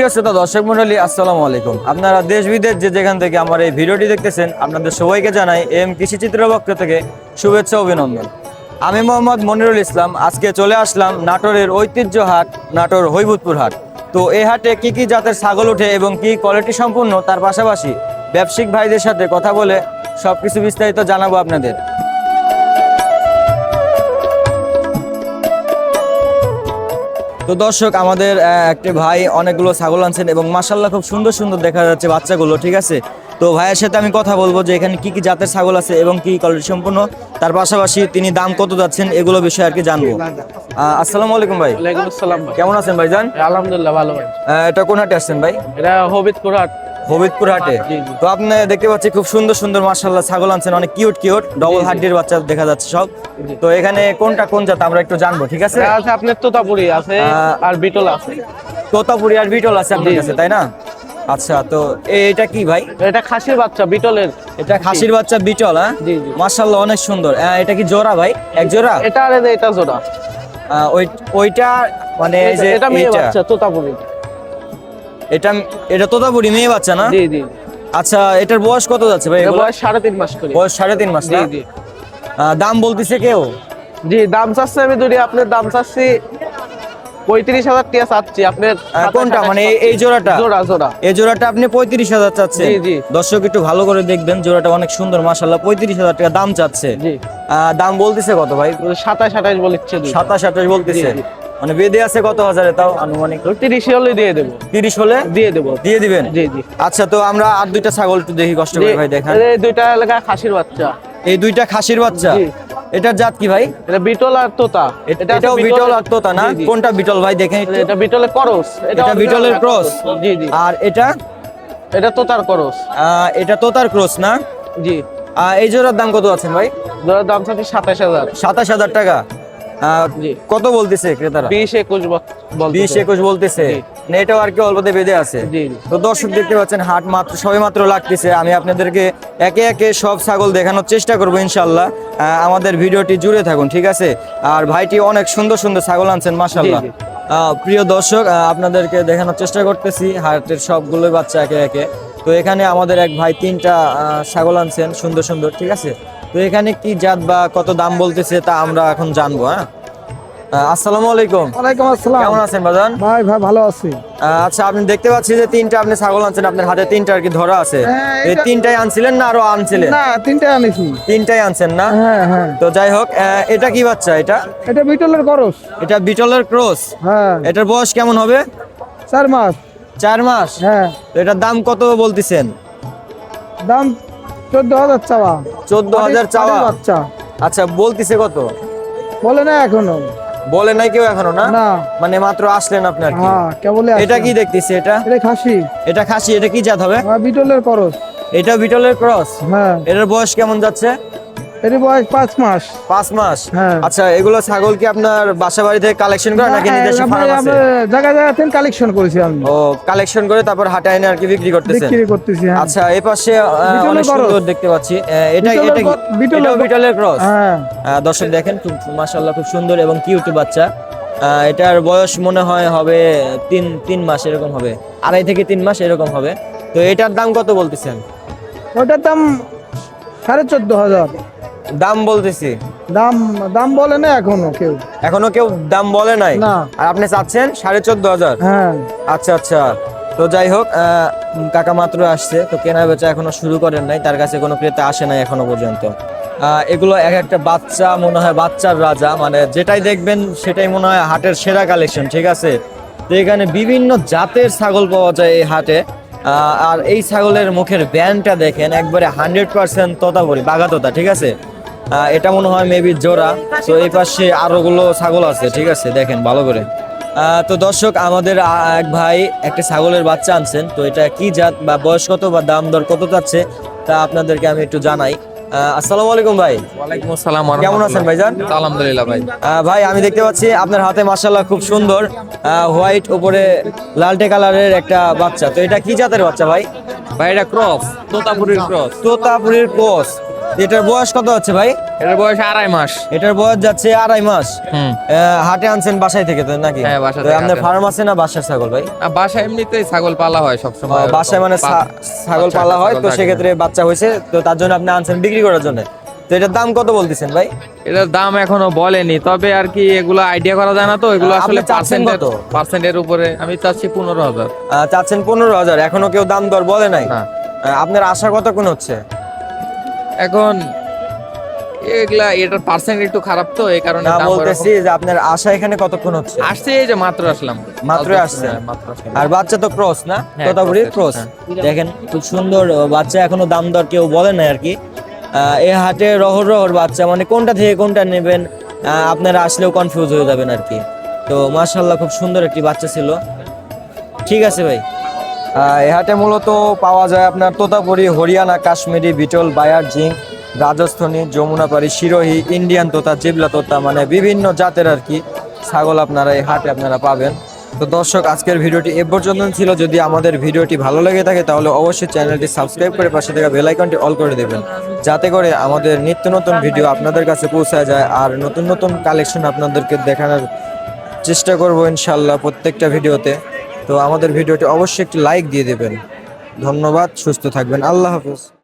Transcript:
সুপ্রিয় শ্রোতা, দর্শক মন্ডলী আসসালামু আলাইকুম। আপনারা দেশ বিদেশ যে যেখান থেকে আমার এই ভিডিওটি দেখতেছেন, আপনাদের সবাইকে জানাই এম কৃষি চিত্র পক্ষ থেকে শুভেচ্ছা, অভিনন্দন। আমি মোহাম্মদ মনিরুল ইসলাম, আজকে চলে আসলাম নাটোরের ঐতিহ্য হাট, নাটোর হৈবুদপুর হাট। তো এই হাটে কি কি জাতের ছাগল ওঠে এবং কি কোয়ালিটি সম্পূর্ণ, তার পাশাপাশি ব্যবসায়িক ভাইদের সাথে কথা বলে সবকিছু বিস্তারিত জানাব আপনাদের। তো দর্শক আমাদের একটি ভাই অনেকগুলো ছাগল আনছেন এবং মাসাল্লাহ খুব সুন্দর সুন্দর দেখা যাচ্ছে বাচ্চাগুলো ঠিক আছে? তো ভাইয়ের সাথে আমি কথা বলব যে এখানে কি কি জাতের ছাগল আছে এবং কি কোয়ালিটি সম্পূর্ণ তার পাশাপাশি তিনি দাম কত যাচ্ছেন এগুলো বিষয়ে আর কি জানব। আসসালামু আলাইকুম ভাই। কেমন আছেন ভাইজান? আলহামদুলিল্লাহ ভালো ভাই। এটা কোন হাটে আসছেন ভাই? এটা হবিদপুর হাট। হবিদপুর হাটে। তো আপনি দেখতে পাচ্ছি খুব সুন্দর সুন্দর মার্শাল্লাহ ছাগল আনছেন অনেক কিউট কিউট ডবল হাড্ডির বাচ্চা দেখা যাচ্ছে সব। তো এখানে কোনটা কোন জাত আমরা একটু জানব ঠিক আছে? আছে আপনার তোতাপুরি আছে আর বিটল আছে। তোতাপুরি আর বিটল আছে আপনার কাছে তাই না? আচ্ছা তো এটা কি ভাই? এটা খাসির বাচ্চা বিটলের। এটা খাসির বাচ্চা বিটল হ্যাঁ। মার্শাল্লাহ অনেক সুন্দর। এটা কি জোড়া ভাই? এক জোড়া? এটা আর এটা জোড়া। ওই ওইটা মানে এই যে এটা- এটা মেয়ে বাচ্চা তোতাপুরি। এটা এটা তোতাপুরি মেয়ে বাচ্চা না? জি জি। আচ্ছা এটার বয়স কত যাচ্ছে ভাই বয়স সাড়ে তিন মাস করে। বয়স সাড়ে তিন মাস জি জি। দাম বলতেছে কেউ? জি দাম চাচ্ছে আমি দুটি আপনার দাম চাচ্ছি পঁয়ত্রিশ হাজার টাকা চাচ্ছি আপনার কোনটা? মানে এই- জোড়াটা? জোড়া জোড়া। এই জোড়াটা আপনি পঁয়ত্রিশ হাজার চাচ্ছেন। জি, জি। দর্শক একটু ভালো করে দেখবেন জোড়াটা অনেক সুন্দর মাসাল্লাহ পঁয়ত্রিশ হাজার টাকা দাম চাচ্ছে। দাম বলতেছে কত ভাই? সাতাশ আঠাশ দুইটা। সাতাশ আঠাশ বলতেছে। মানে বেঁধে আছে কত হাজারে তাও? আনুমানিক তিরিশ হলে দিয়ে দেবো। তিরিশ হলে? দিয়ে দেবো। দিয়ে দিবেন? জি জি। আচ্ছা তো আমরা আর দুইটা ছাগল একটু দেখি কষ্ট করে ভাই দেখান। এই দুইটা এলাকা খাসির বাচ্চা। এই দুইটা খাসির বাচ্চা? এটার জাত কি ভাই? এটা বিটল আর তোতা। এটা এটাও বিটল আর তোতা না। কোনটা বিটল ভাই দেখেন এটা বিটলের করস। এটা বিটলের ক্রস। জি জি। আর এটা? এটা তোতার করস। এটা তোতার ক্রস না? জি। এই জোড়ার দাম কত আছেন ভাই? যার দাম চাচ্ছি সাতাশ হাজার। সাতাশ হাজার টাকা। কত বলতেছে ক্রেতারা? বিশ একুশ বিশ একুশ বলতেছে। মানে এটাও আর কি অল্পতে বেঁধে আছে। তো দর্শক দেখতে পাচ্ছেন হাট মাত্র সবে মাত্র লাগতেছে। আমি আপনাদেরকে একে একে সব ছাগল দেখানোর চেষ্টা করব ইনশাল্লাহ আমাদের ভিডিওটি জুড়ে থাকুন ঠিক আছে? আর ভাইটি অনেক সুন্দর সুন্দর ছাগল আনছেন মাসাল্লাহ। প্রিয় দর্শক আপনাদেরকে দেখানোর চেষ্টা করতেছি হাটের সবগুলো বাচ্চা একে একে। তো এখানে আমাদের এক ভাই তিনটা ছাগল আনছেন সুন্দর সুন্দর ঠিক আছে? তো এখানে কি জাত বা কত দাম বলতেছে তা আমরা এখন জানব হ্যাঁ? আসসালামু আলাইকুম। ওয়ালাইকুম আসসালাম। কেমন আছেন বাজান? ভাই ভাই ভালো আছি। আচ্ছা আপনি দেখতে পাচ্ছি যে তিনটা আপনি ছাগল আনছেন আপনার হাতে তিনটা আর কি ধরা আছে। হ্যাঁ, এই তিনটাই আনছিলেন না আরও আনছিলেন? না তিনটা আনিছি। তিনটাই আনছেন না? হ্যাঁ হ্যাঁ। তো যাই হোক এটা কি বাচ্চা এটা? এটা বিটলের করস এটা বিটলের ক্রস? হ্যাঁ। এটার বয়স কেমন হবে? চার মাস। চার মাস? হ্যাঁ। এটার দাম কত বলতেছেন? দাম চোদ্দ হাজার চাওয়া। চোদ্দ হাজার চাওয়া? বাচ্চা। আচ্ছা বলতিছে কত? বলে না এখনও। বলে নাই কেউ এখনও না? মানে মাত্র আসলেন আপনার কি। হ্যাঁ এটা কি দেখতেছি এটা? এটা খাসি। এটা খাসি এটা কি জাত হবে? বিটলের করস। এটা বিটলের ক্রস? হ্যাঁ। এটার বয়স কেমন যাচ্ছে? এর বয়স পাঁচ মাস। পাঁচ মাস? হ্যাঁ। আচ্ছা এগুলো ছাগল কি আপনার বাসা বাড়ি থেকে কালেকশন করে নাকি নিজস্ব ফার্ম আছে? জায়গা জায়গা থেকে কালেকশন করেছি আমি। ও কালেকশন করে তারপর হাটে এনে আর কি বিক্রি করতেছেন? বিক্রি করতেছি হ্যাঁ। আচ্ছা এই পাশে অনেক সুন্দর দেখতে পাচ্ছি। এটা এটা কি ব- বিটলের এটাও ব- বিটলের ক্রস হ্যাঁ। দর্শক দেখেন খুব মাশাআল্লাহ খুব সুন্দর এবং কিউট বাচ্চা। এটার বয়স মনে হয় হবে তিন তিন মাস এরকম হবে। আড়াই থেকে তিন মাস এরকম হবে। তো এটার দাম কত বলতেছেন? ওটার দাম সাড়ে চোদ্দ হাজার। দাম বলতেছি। দাম দাম বলে না এখনও কেউ। এখনও কেউ দাম বলে নাই? আর আপনি চাচ্ছেন সাড়ে চোদ্দ হাজার? হ্যাঁ। আচ্ছা আচ্ছা। তো যাই হোক কাকা মাত্র আসছে তো কেনা বেচা এখনও শুরু করেন নাই তার কাছে কোনো ক্রেতা আসে নাই এখনও পর্যন্ত। এগুলো এক একটা বাচ্চা মনে হয় বাচ্চার রাজা মানে যেটাই দেখবেন সেটাই মনে হয় হাটের সেরা কালেকশন ঠিক আছে? তো এখানে বিভিন্ন জাতের ছাগল পাওয়া যায় এই হাটে। আর এই ছাগলের মুখের ব্যান্ডটা দেখেন একবারে হান্ড্রেড পার্সেন্ট তোতাপুরি বাঘা তোতা ঠিক আছে? এটা মনে হয় মেবি জোড়া। তো এই পাশে আরও গুলো ছাগল আছে ঠিক আছে? দেখেন ভালো করে। তো দর্শক আমাদের এক ভাই একটা ছাগলের বাচ্চা আনছেন। তো এটা কি জাত বা বয়স কত বা দাম দর কত যাচ্ছে তা আপনাদেরকে আমি একটু জানাই। আসসালামু আলাইকুম ভাই। ওয়ালাইকুম আসসালাম কেমন আছেন ভাইজান? আলহামদুলিল্লাহ ভাই। ভাই আমি দেখতে পাচ্ছি আপনার হাতে খুব সুন্দর হোয়াইট উপরে লালটে কালারের একটা বাচ্চা। তো এটা কি জাতের বাচ্চা ভাই? ভাই এটা ক্রস তোতাপুরির ক্রস। তোতাপুরির ক্রস। এটার বয়স কত হচ্ছে ভাই? এটার বয়স আড়াই মাস। এটার বয়স যাচ্ছে আড়াই মাস। হাটে আনছেন বাসায় থেকে তো নাকি? হ্যাঁ, বাসা থেকে আপনার ফার্ম আছে না বাসার ছাগল ভাই? বাসায় এমনিতেই ছাগল পালা হয় সবসময় ও, বাসায় মানে ছাগল পালা হয় তো সেক্ষেত্রে বাচ্চা হয়েছে তো তার জন্য আপনি আনছেন বিক্রি করার জন্য। তো এটার দাম কত বলতেছেন ভাই? এটার দাম এখনও বলেনি তবে আর কি এগুলো আইডিয়া করা যায় না তো এগুলো আসলে চাচ্ছেন পার্সেন্টের কত? পার্সেন্টের উপরে আমি চাচ্ছি পনেরো হাজার। চাচ্ছেন পনেরো হাজার এখনও কেউ দাম দর বলে নাই? আপনার আশা কতক্ষণ হচ্ছে? এখন এগুলা এটার পার্সেন্ট একটু খারাপ তো এই কারণে না বলতেছি যে আপনার আশা এখানে কতক্ষণ হচ্ছে? আসছে এই যে মাত্র আসলাম। মাত্রই আসছে? হ্যাঁ, মাত্র। আর বাচ্চা তো ক্রস না? হ্যাঁ, তোতাপুরি ক্রস হ্যাঁ। দেখেন খুব সুন্দর বাচ্চা এখনও দাম দর কেউ বলে নাই আর কি। এই হাটে রহর রহর বাচ্চা মানে কোনটা থেকে কোনটা নেবেন আহ, আপনারা আসলেও কনফিউজ হয়ে যাবেন আর কি। তো মাশাল্লাহ খুব সুন্দর একটি বাচ্চা ছিল। ঠিক আছে ভাই। এই হাটে মূলত পাওয়া যায় আপনার তোতাপুরি, হরিয়ানা, কাশ্মীরি, বিটল, বায়ার, জিঙ্ক, রাজস্থানী যমুনাপাড়ি শিরোহি, ইন্ডিয়ান তোতা, জিবলা তোতা মানে বিভিন্ন জাতের আর কি ছাগল আপনারা এই হাটে আপনারা পাবেন। তো দর্শক, আজকের ভিডিওটি এ পর্যন্ত ছিল। যদি আমাদের ভিডিওটি ভালো লেগে থাকে, তাহলে অবশ্যই চ্যানেলটি সাবস্ক্রাইব করে পাশে থাকা বেল আইকনটি অল করে দেবেন। যাতে করে আমাদের নিত্য নতুন ভিডিও আপনাদের কাছে পৌঁছায় যায় আর নতুন নতুন কালেকশন আপনাদেরকে দেখানোর চেষ্টা করব ইনশাল্লাহ প্রত্যেকটা ভিডিওতে। তো আমাদের ভিডিওটি অবশ্যই একটি লাইক দিয়ে দেবেন। ধন্যবাদ সুস্থ থাকবেন। আল্লাহ হাফিজ।